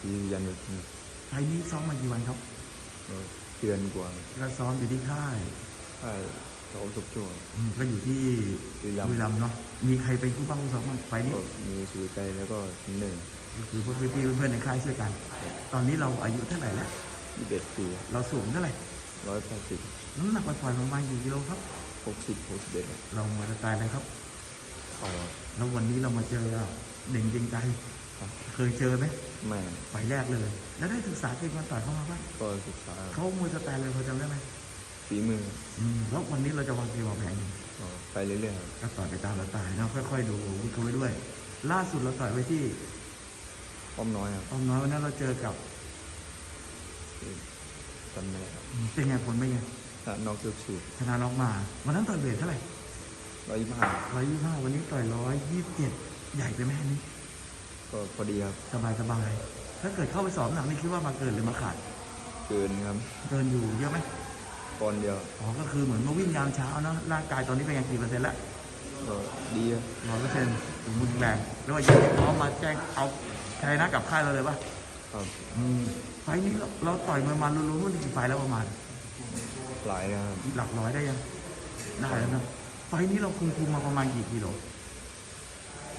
ที่ยันยุทธไฟล์นี้ซ้อมมากี่วันครับก็เดือนกว่าก็ซ้อมอยู่ที่ค่ายค่ายเขาทุกช่วงอืมก็อยู่ที่บุรีรัมย์บุรีรัมย์เนาะมีใครเป็นคู่บ้างคู่ซ้อมบ้างไฟล์นี้ก็มีสุริใจแล้วก็หนึ่งก็คือพวกพี่ๆเพื่อนๆในค่ายช่วยกัน ตอนนี้เราอายุเท่าไหร่แล้วยี่สิบเอ็ดปีเราสูงเท่าไหร่ร้อยแปดสิบน้ำหนักปล่อยๆประมาณกี่กิโลครับหกสิบหกสิบเอ็ดเรามาสไตล์อะไรครับเอาแล้ววันนี้เรามาเจอเด่งจริงใจครับ เคยเจอไหมไม่ไฟล์แรกเลย แล้วได้ศึกษาเกมการต่อยเข้ามาบ้างก็ศึกษาเขามวยสไตล์เลยพอจำได้ไหมฝีมืออืมแล้ววันนี้เราจะวางเกมวางแผนยังไงก็ไปเรื่อยๆครับก็ต่อยไปตามสไตล์เนาะค่อยๆดูวิเคราะห์ไว้ด้วย ล่าสุดเราต่อยไว้ที่อ้อมน้อยครับออมน้อยวันนั้นเราเจอกับจำไม่ได้ครับเป็นไงผลเป็นไงถ้านอกเกือบสูบชนะน็อกมาวันนั้นต่อยเบสเท่าไหร่ร้อยยี่สิบห้าร้อยยี่ห้าวันนี้ต่อยร้อยยี่สิบเจ็ดใหญ่ไปไหมอันนี้ ก็พอดีครับ สบายสบายถ้าเกิดเข้าไปสอบหนักนี่คิดว่ามาเกินหรือมาขาด เกินครับเกินอยู่เยอะไหมปอนด์เดียวอ๋อก็คือเหมือนมาวิ่งยามเช้าเนาะร่างกายตอนนี้เป็นยังกี่เปอร์เซ็นต์ละก็ดีครับร้อยเปอร์เซ็นต์สมบูรณ์แรงแล้วว่ายังพร้อมมาแจ้งเอาชัยนะกับค่ายเราเลยปะครับอืมไฟล์นี้เราเราต่อยมวยมารวมๆมันกี่ไฟล์แล้วประมาณ หลายนะครับหลักร้อยได้ยังได้แล้วนะไฟล์นี้เราคุมคุมมาประมาณกี่กิโล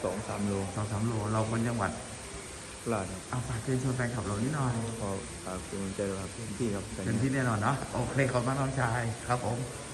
สองสามโลสองสามโลเราคนจังหวัดพลาดครับเอาฝากเชิญชวนแฟนคลับเรานิดหน่อยพอฝากเป็นกำลังใจด้วยครับพี่ครับเต็มที่แน่นอนเนาะโอเคขอบคุณมากน้องชายครับผมค